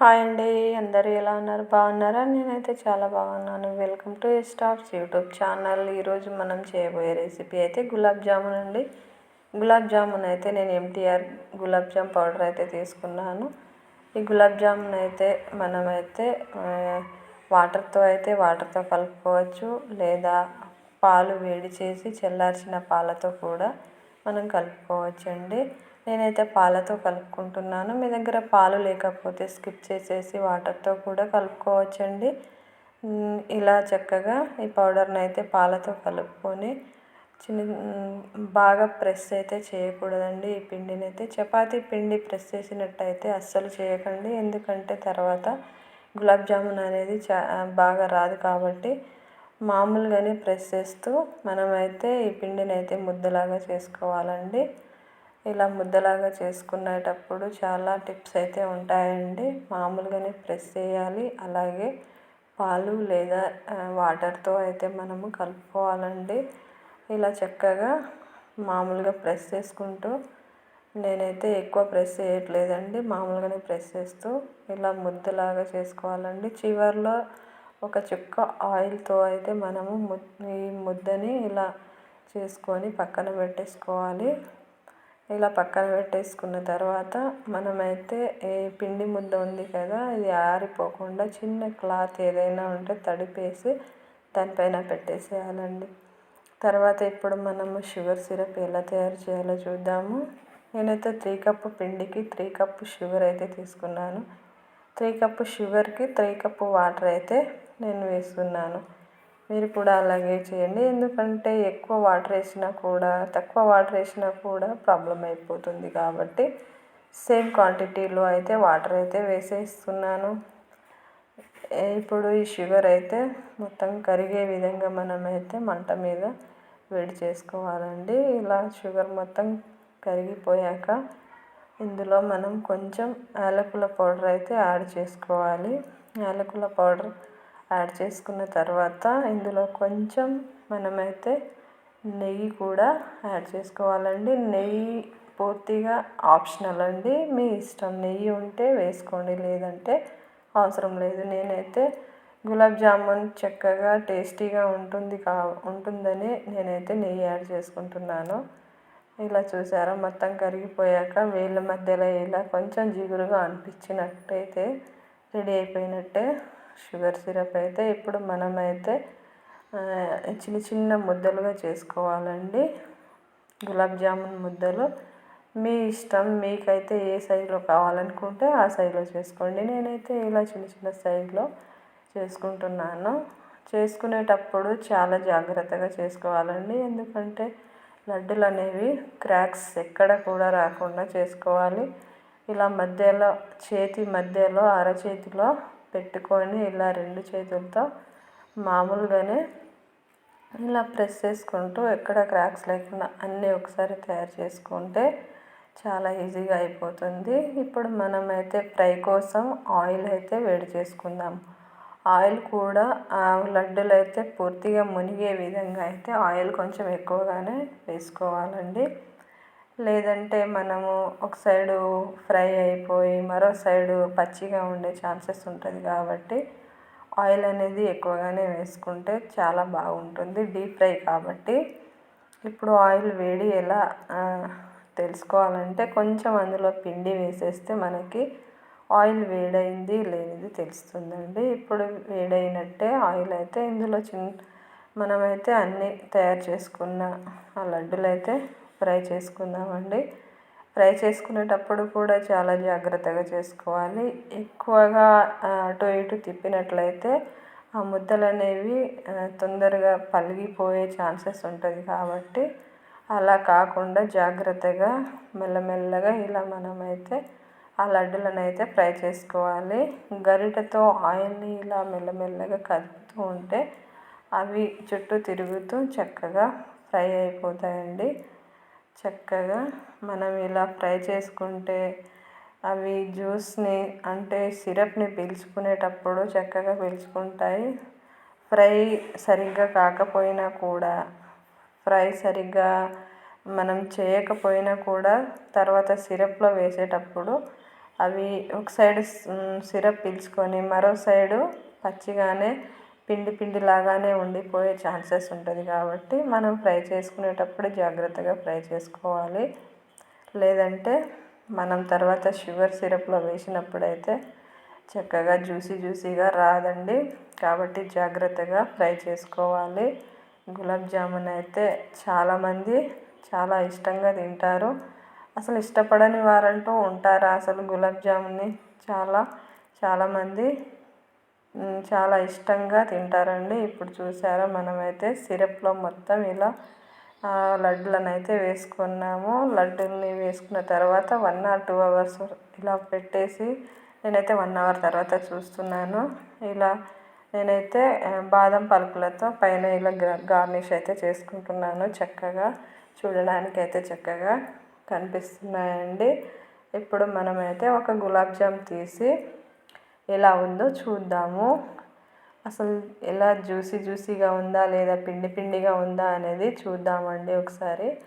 Hi అండి అందరూ ఎలా ఉన్నారు? బాగున్నారా? నేనైతే చాలా బాగున్నాను. Welcome to staffs YouTube channel ఈరోజు మనం చేయబోయే రెసిపీ అయితే గులాబ్ జామున్ అండి. గులాబ్ జామున్ అయితే నేను ఎంటీఆర్ గులాబ్ జామ్ పౌడర్ అయితే తీసుకున్నాను. ఈ గులాబ్ జామున్ అయితే మనమైతే వాటర్తో అయితే వాటర్తో కలుపుకోవచ్చు. లేదా పాలు వేడి చేసి చల్లార్చిన పాలతో కూడా మనం కలుపుకోవచ్చు అండి నేనైతే పాలతో కలుపుకుంటున్నాను. మీ దగ్గర పాలు లేకపోతే స్కిప్ చేసేసి వాటర్తో కూడా కలుపుకోవచ్చండి. ఇలా చక్కగా ఈ పౌడర్ని అయితే పాలతో కలుపుకొని చిన్న బాగా ప్రెస్ అయితే చేయకూడదండి. ఈ పిండిని అయితే చపాతీ పిండి ప్రెస్ చేసినట్టయితే అస్సలు చేయకండి. ఎందుకంటే తర్వాత గులాబ్ జామున్ అనేది చా బాగా రాదు కాబట్టి మామూలుగానే ప్రెస్ చేస్తూ మనమైతే ఈ పిండిని అయితే ముద్దలాగా చేసుకోవాలండి. ఇలా ముద్దలాగా చేసుకునేటప్పుడు చాలా టిప్స్ అయితే ఉంటాయండి. మామూలుగానే ప్రెస్ చేయాలి. అలాగే పాలు లేదా వాటర్తో అయితే మనము కలుపుకోవాలండి. ఇలా చక్కగా మామూలుగా ప్రెస్ చేసుకుంటూ నేనైతే ఎక్కువ ప్రెస్ చేయట్లేదండి. మామూలుగానే ప్రెస్ చేస్తూ ఇలా ముద్దలాగా చేసుకోవాలండి. చివరిలో ఒక చుక్క ఆయిల్తో అయితే మనము ఈ ముద్దని ఇలా చేసుకొని పక్కన పెట్టేసుకోవాలి. ఇలా పక్కన పెట్టేసుకున్న తర్వాత మనమైతే ఏ పిండి ముద్ద ఉంది కదా ఇది ఆరిపోకుండా చిన్న క్లాత్ ఏదైనా ఉంటే తడిపేసి దానిపైన పెట్టేసేయాలండి. తర్వాత ఇప్పుడు మనము షుగర్ సిరప్ ఎలా తయారు చేయాలో చూద్దాము. నేనైతే త్రీ కప్పు పిండికి త్రీ కప్పు షుగర్ అయితే తీసుకున్నాను. త్రీ కప్పు షుగర్కి త్రీ కప్పు వాటర్ అయితే నేను వేసుకున్నాను. మీరు కూడా అలాగే చేయండి. ఎందుకంటే ఎక్కువ వాటర్ వేసినా కూడా తక్కువ వాటర్ వేసినా కూడా ప్రాబ్లం అయిపోతుంది కాబట్టి సేమ్ క్వాంటిటీలో అయితే వాటర్ అయితే వేసేస్తున్నాను. ఇప్పుడు ఈ షుగర్ అయితే మొత్తం కరిగే విధంగా మనమైతే మంట మీద వేడి చేసుకోవాలండి. ఇలా షుగర్ మొత్తం కరిగిపోయాక ఇందులో మనం కొంచెం యాలకుల పౌడర్ అయితే యాడ్ చేసుకోవాలి. యాలకుల పౌడర్ యాడ్ చేసుకున్న తర్వాత ఇందులో కొంచెం మనమైతే నెయ్యి కూడా యాడ్ చేసుకోవాలండి. నెయ్యి పూర్తిగా ఆప్షనల్ అండి. మీ ఇష్టం నెయ్యి ఉంటే వేసుకోండి లేదంటే అవసరం లేదు. నేనైతే గులాబ్ జామున్ చక్కగా టేస్టీగా ఉంటుంది కా ఉంటుందని నేనైతే నెయ్యి యాడ్ చేసుకుంటున్నాను. ఇలా చూసారా? మొత్తం కరిగిపోయాక వేళ్ళ మధ్యలో ఇలా కొంచెం జిగురుగా అనిపించినట్టయితే రెడీ అయిపోయినట్టే షుగర్ సిరప్ అయితే ఇప్పుడు మనమైతే చిన్న చిన్న ముద్దలుగా చేసుకోవాలండి. గులాబ్ జామున్ ముద్దలు. మీ ఇష్టం మీకైతే ఏ సైజులో కావాలనుకుంటే ఆ సైజులో చేసుకోండి. నేనైతే ఇలా చిన్న చిన్న సైజులో చేసుకుంటున్నాను. చేసుకునేటప్పుడు చాలా జాగ్రత్తగా చేసుకోవాలండి. ఎందుకంటే లడ్డులు అనేవి క్రాక్స్ ఎక్కడ కూడా రాకుండా చేసుకోవాలి. ఇలా మధ్యలో చేతి మధ్యలో అరచేతిలో పెట్టుకొని ఇలా రెండు చేతులతో మామూలుగానే ఇలా ప్రెస్ చేసుకుంటూ ఎక్కడ క్రాక్స్ లేకుండా అన్నీ ఒకసారి తయారు చేసుకుంటే చాలా ఈజీగా అయిపోతుంది. ఇప్పుడు మనమైతే ఫ్రై కోసం ఆయిల్ అయితే వేడి చేసుకుందాం. ఆయిల్ కూడా లడ్డూలు అయితే పూర్తిగా మునిగే విధంగా అయితే ఆయిల్ కొంచెం ఎక్కువగానే వేసుకోవాలండి. లేదంటే మనము ఒక సైడు ఫ్రై అయిపోయి మరో సైడు పచ్చిగా ఉండే ఛాన్సెస్ ఉంటుంది కాబట్టి ఆయిల్ అనేది ఎక్కువగానే వేసుకుంటే చాలా బాగుంటుంది డీప్ ఫ్రై కాబట్టి. ఇప్పుడు ఆయిల్ వేడి ఎలా తెలుసుకోవాలంటే కొంచెం అందులో పిండి వేసేస్తే మనకి ఆయిల్ వేడైంది లేనిది తెలుస్తుందండి. ఇప్పుడు వేడైనట్టే ఆయిల్ అయితే ఇందులో చిన్న మనమైతే అన్నీ తయారు చేసుకున్న ఆ లడ్డులు అయితే ఫ్రై చేసుకుందామండి. ఫ్రై చేసుకునేటప్పుడు కూడా చాలా జాగ్రత్తగా చేసుకోవాలి. ఎక్కువగా అటు ఇటు తిప్పినట్లయితే ఆ ముద్దలు అనేవి తొందరగా పలిగిపోయే ఛాన్సెస్ ఉంటుంది కాబట్టి అలా కాకుండా జాగ్రత్తగా మెల్లమెల్లగా ఇలా మనమైతే ఆ లడ్డులను అయితే ఫ్రై చేసుకోవాలి. గరిటతో ఆయిల్ని ఇలా మెల్లమెల్లగా కదుపుతూ ఉంటే అవి చుట్టూ తిరుగుతూ చక్కగా ఫ్రై అయిపోతాయండి. చక్కగా మనం ఇలా ఫ్రై చేసుకుంటే అవి జ్యూస్ని అంటే సిరప్ని పీల్చుకునేటప్పుడు చక్కగా పీల్చుకుంటాయి. ఫ్రై సరిగ్గా కాకపోయినా కూడా ఫ్రై సరిగ్గా మనం చేయకపోయినా కూడా తర్వాత సిరప్లో వేసేటప్పుడు అవి ఒక సైడ్ సిరప్ పీల్చుకొని మరో సైడు పచ్చిగానే పిండి పిండి లాగానే ఉండిపోయే ఛాన్సెస్ ఉంటుంది కాబట్టి మనం ఫ్రై చేసుకునేటప్పుడు జాగ్రత్తగా ఫ్రై చేసుకోవాలి. లేదంటే మనం తర్వాత షుగర్ సిరప్లో వేసినప్పుడైతే చక్కగా జ్యూసీ జ్యూసీగా రాదండి. కాబట్టి జాగ్రత్తగా ఫ్రై చేసుకోవాలి. గులాబ్ జామున్ అయితే చాలామంది చాలా ఇష్టంగా తింటారు. అసలు ఇష్టపడని వారంటూ ఉంటారా? అసలు గులాబ్ జామున్ని చాలా చాలామంది చాలా ఇష్టంగా తింటారండి. ఇప్పుడు చూసారా మనమైతే సిరప్లో మొత్తం ఇలా లడ్డులను అయితే వేసుకున్నాము. లడ్డుల్ని వేసుకున్న తర్వాత వన్ ఆర్ టూ అవర్స్ ఇలా పెట్టేసి నేనైతే వన్ అవర్ తర్వాత చూస్తున్నాను. ఇలా నేనైతే బాదం పలుకులతో పైన ఇలా గార్నిష్ అయితే చేసుకుంటున్నాను. చక్కగా చూడడానికి అయితే చక్కగా కనిపిస్తున్నాయండి. ఇప్పుడు మనమైతే ఒక గులాబ్ జామ్ తీసి ఎలా ఉందో చూద్దాము. అసలు ఎలా జ్యూసీ జ్యూసీగా ఉందా లేదా పిండి పిండిగా ఉందా అనేది చూద్దామండి ఒకసారి.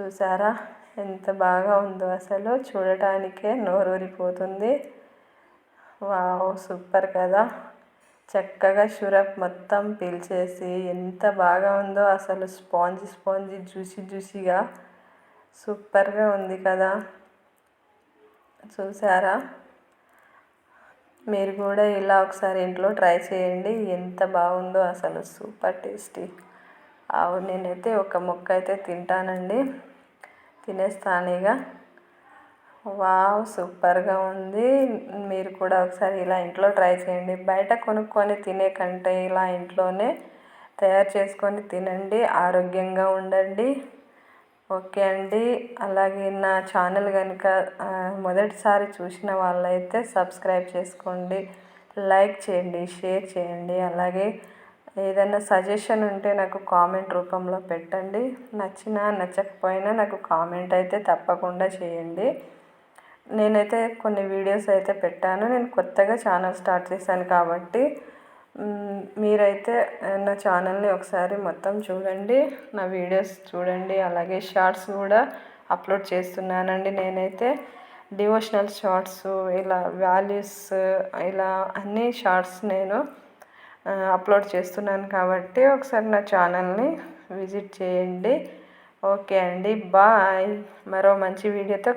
చూసారా? ఎంత బాగా ఉందో అసలు. చూడటానికే నోరూరిపోతుంది. వావ్ సూపర్ కదా. చక్కగా షురప్ మొత్తం పీల్చేసి ఎంత బాగా ఉందో అసలు. స్పాంజీ స్పాంజీ జ్యూసీ జ్యూసీగా. సూపర్గా ఉంది కదా. చూసారా? మీరు కూడా ఇలా ఒకసారి ఇంట్లో ట్రై చేయండి. ఎంత బాగుందో అసలు సూపర్ టేస్టీ. ఆవు నేనైతే ఒక మొక్క అయితే తింటానండి. తినేస్తాను ఇక వావ్ సూపర్గా ఉంది. మీరు కూడా ఒకసారి ఇలా ఇంట్లో ట్రై చేయండి. బయట కొనుక్కొని తినే కంటే ఇలా ఇంట్లోనే తయారు చేసుకొని తినండి. ఆరోగ్యంగా ఉండండి. ఓకే అండి. అలాగే నా ఛానల్ కనుక మొదటిసారి చూసిన వాళ్ళైతే సబ్స్క్రైబ్ చేసుకోండి. లైక్ చేయండి షేర్ చేయండి. అలాగే ఏదైనా సజెషన్ ఉంటే నాకు కామెంట్ రూపంలో పెట్టండి. నచ్చినా నచ్చకపోయినా నాకు కామెంట్ అయితే తప్పకుండా చేయండి. నేనైతే కొన్ని వీడియోస్ అయితే పెట్టాను. నేను కొత్తగా ఛానల్ స్టార్ట్ చేశాను కాబట్టి మీరైతే నా ఛానల్ని ఒకసారి మొత్తం చూడండి. నా వీడియోస్ చూడండి. అలాగే షార్ట్స్ కూడా అప్లోడ్ చేస్తున్నానండి నేనైతే. డివోషనల్ షార్ట్స్ ఇలా వాల్యూస్ ఇలా అన్ని షార్ట్స్ నేను అప్లోడ్ చేస్తున్నాను కాబట్టి ఒకసారి నా ఛానల్ని విజిట్ చేయండి. ఓకే అండి. బాయ్. మరో మంచి వీడియోతో